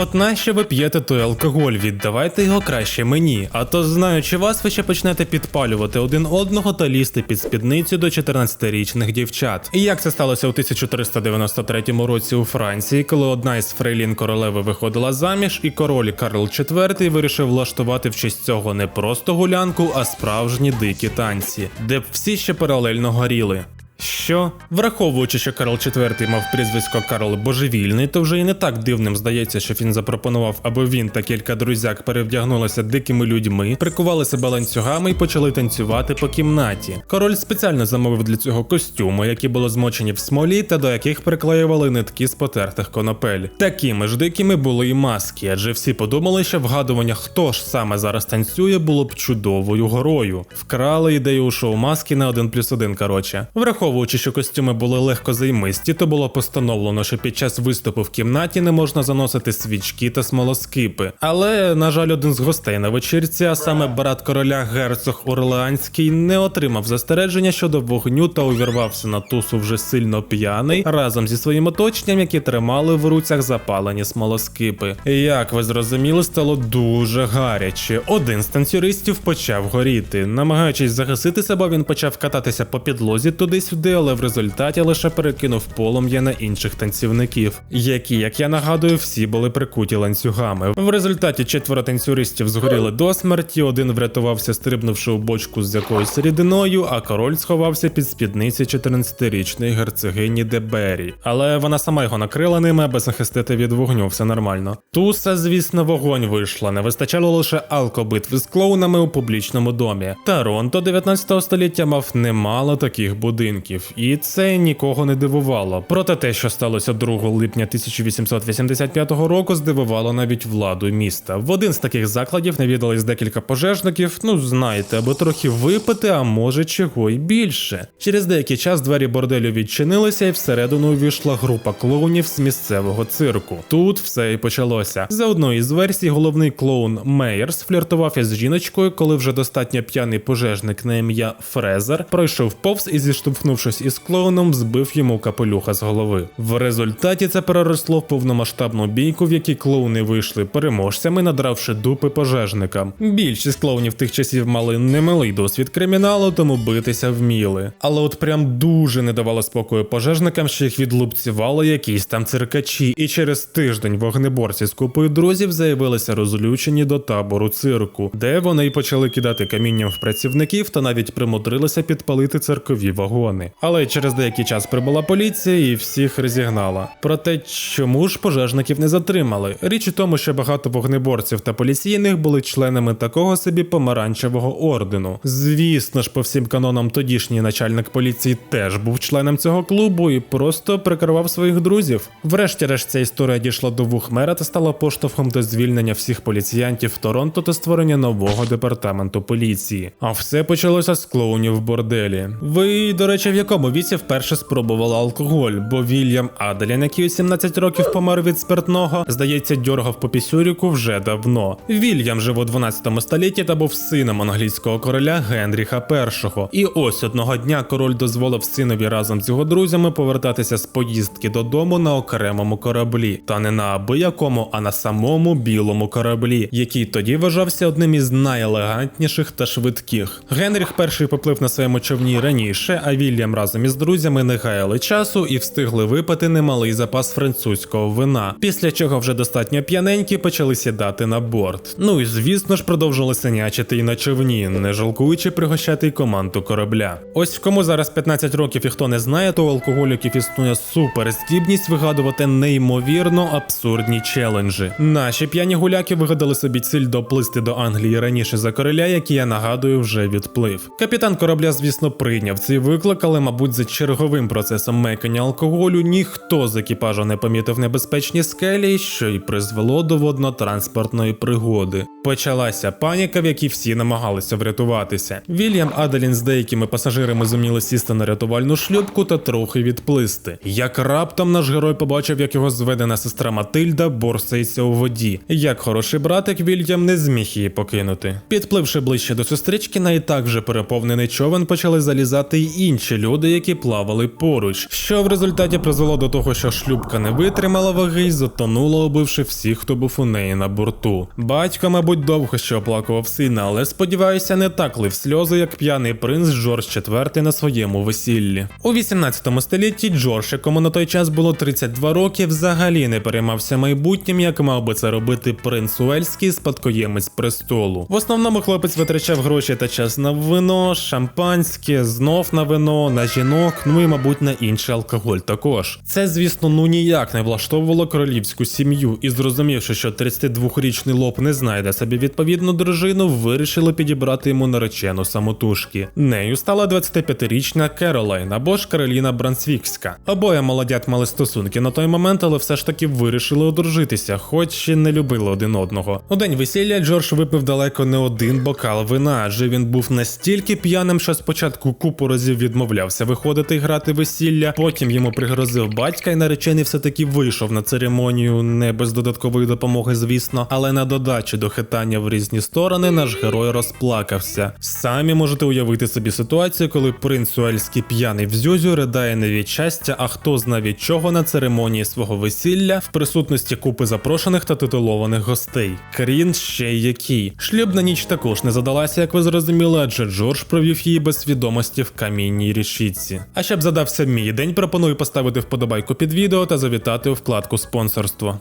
От нащо ви п'єте той алкоголь, віддавайте його краще мені. А то знаючи вас, ви ще почнете підпалювати один одного та лізти під спідницю до 14-річних дівчат. І як це сталося у 1393 році у Франції, коли одна із фрейлін королеви виходила заміж, і король Карл IV вирішив влаштувати в честь цього не просто гулянку, а справжні дикі танці, де б всі ще паралельно горіли. Що? Враховуючи, що Карл IV мав прізвисько Карл Божевільний, то вже і не так дивним здається, що він запропонував, аби він та кілька друзяк перевдягнулися дикими людьми, прикували себе ланцюгами і почали танцювати по кімнаті. Король спеціально замовив для цього костюми, які були змочені в смолі та до яких приклеювали нитки з потертих конопель. Такими ж дикими були і маски, адже всі подумали, що вгадування, хто ж саме зараз танцює, було б чудовою горою. Вкрали ідею у шоу маски на 1 плюс 1, коротше. Враховуючи, що костюми були легко займисті, то було постановлено, що під час виступу в кімнаті не можна заносити свічки та смолоскипи. Але, на жаль, один з гостей на вечірці, а саме брат короля герцог Орлеанський, не отримав застереження щодо вогню та увірвався на тусу вже сильно п'яний разом зі своїм оточенням, які тримали в руцях запалені смолоскипи. Як ви зрозуміли, стало дуже гаряче. Один з танцюристів почав горіти. Намагаючись загасити себе, він почав кататися по підлозі туди-сюди, але в результаті лише перекинув полум'я на інших танцівників, які, як я нагадую, всі були прикуті ланцюгами. В результаті четверо танцюристів згоріли до смерті, один врятувався, стрибнувши у бочку з якоюсь рідиною, а король сховався під спідниці 14-річної герцогині Дебері. Але вона сама його накрила ними, аби захистити від вогню, все нормально. Туса, звісно, вогонь вийшла. Не вистачало лише алкобитви з клоунами у публічному домі. Торонто 19 століття мав немало таких будинків, і це нікого не дивувало. Проте те, що сталося 2 липня 1885 року, здивувало навіть владу міста. В один з таких закладів навідались декілька пожежників, ну знаєте, аби трохи випити, а може чого й більше. Через деякий час двері борделю відчинилися, і всередину увійшла група клоунів з місцевого цирку. Тут все і почалося. За одною із версій, головний клоун Мейерс фліртував із жіночкою, коли вже достатньо п'яний пожежник на ім'я Фрезер пройшов повз і, зіштовхнувшись із клоуном, збив йому капелюха з голови. В результаті це переросло в повномасштабну бійку, в якій клоуни вийшли переможцями, надравши дупи пожежникам. Більшість клоунів тих часів мали немалий досвід криміналу, тому битися вміли. Але от прям дуже не давало спокою пожежникам, що їх відлупцювали якісь там циркачі, і через тиждень вогнеборці з купою друзів заявилися розлючені до табору цирку, де вони й почали кидати камінням в працівників та навіть примудрилися підпалити циркові вагони. Але через деякий час прибула поліція і всіх розігнала. Проте чому ж пожежників не затримали? Річ у тому, що багато вогнеборців та поліційних були членами такого собі помаранчевого ордену. Звісно ж, по всім канонам тодішній начальник поліції теж був членом цього клубу і просто прикривав своїх друзів. Врешті-решт ця історія дійшла до вух мера та стала поштовхом до звільнення всіх поліціянтів Торонто та створення нового департаменту поліції. А все почалося з клоунів в борделі. Ви, до речі, в якому віці вперше спробували алкоголь? Бо Вільям Аделін, який у 17 років помер від спиртного, здається, дьоргав по пісюріку вже давно. Вільям жив у 12 столітті та був сином англійського короля Генріха І. І ось одного дня король дозволив синові разом з його друзями повертатися з поїздки додому на окремому кораблі, та не на абиякому, а на самому білому кораблі, який тоді вважався одним із найелегантніших та швидких. Генріх перший поплив на своєму човні раніше, а Вільям разом із друзями не гаяли часу і встигли випити немалий запас французького вина. Після чого вже достатньо п'яненькі почали сідати на борт. Ну і звісно ж продовжили синячити і на човні, не жалкуючи пригощати й команду корабля. Ось кому зараз 15 років і хто не знає, то у алкоголіків існує суперздібність вигадувати неймовірно абсурдні челенджі. Наші п'яні гуляки вигадали собі ціль доплисти до Англії раніше за короля, який я нагадую вже відплив. Капітан корабля, звісно, прийняв цей виклик, але, мабуть, за черговим процесом мекання алкоголю ніхто з екіпажу не помітив небезпечні скелі, що й призвело до водно-транспортної пригоди. Почалася паніка, в якій всі намагалися врятуватися. Вільям Аделін з деякими пасажирами зуміли сісти на рятувальну шлюпку та трохи відплисти. Як раптом наш герой побачив, як його зведена сестра Матильда борсається у воді. Як хороший братик, Вільям не зміг її покинути. Підпливши ближче до сестрички, на і так вже переповнений човен почали залізати й інші інші люди, які плавали поруч, що в результаті призвело до того, що шлюбка не витримала ваги і затонула, убивши всіх, хто був у неї на борту. Батько, мабуть, довго ще оплакував сина, але сподіваюся, не так лив сльози, як п'яний принц Джордж IV на своєму весіллі. У 18 столітті Джордж, якому на той час було 32 роки, взагалі не переймався майбутнім, як мав би це робити принц Уельський, спадкоємець престолу. В основному хлопець витрачав гроші та час на вино, шампанське, знов на вино, на жінок, ну і, мабуть, на інший алкоголь також. Це, звісно, ну ніяк не влаштовувало королівську сім'ю, і зрозумівши, що 32-річний лоб не знайде собі відповідну дружину, вирішили підібрати йому наречену самотужки. Нею стала 25-річна Керолайн або ж Кароліна Брансвікська. Обоє молодят мали стосунки на той момент, але все ж таки вирішили одружитися, хоч і не любили один одного. У день весілля Джордж випив далеко не один бокал вина, адже він був настільки п'яним, що спочатку купу разів відмовлявся виходити і грати весілля. Потім йому пригрозив батька, і наречений все-таки вийшов на церемонію, не без додаткової допомоги, звісно, але на додачу до хитання в різні сторони наш герой розплакався. Самі можете уявити собі ситуацію, коли принц Уельський п'яний в зюзю ридає не від щастя, а хто зна від чого на церемонії свого весілля в присутності купи запрошених та титулованих гостей. Крін ще й який. Шлюбна ніч також не задалася, як ви зрозуміли, адже Джордж провів її без свідомості в камінній рішітці. А щоб задався мій день, пропоную поставити вподобайку під відео та завітати у вкладку спонсорство.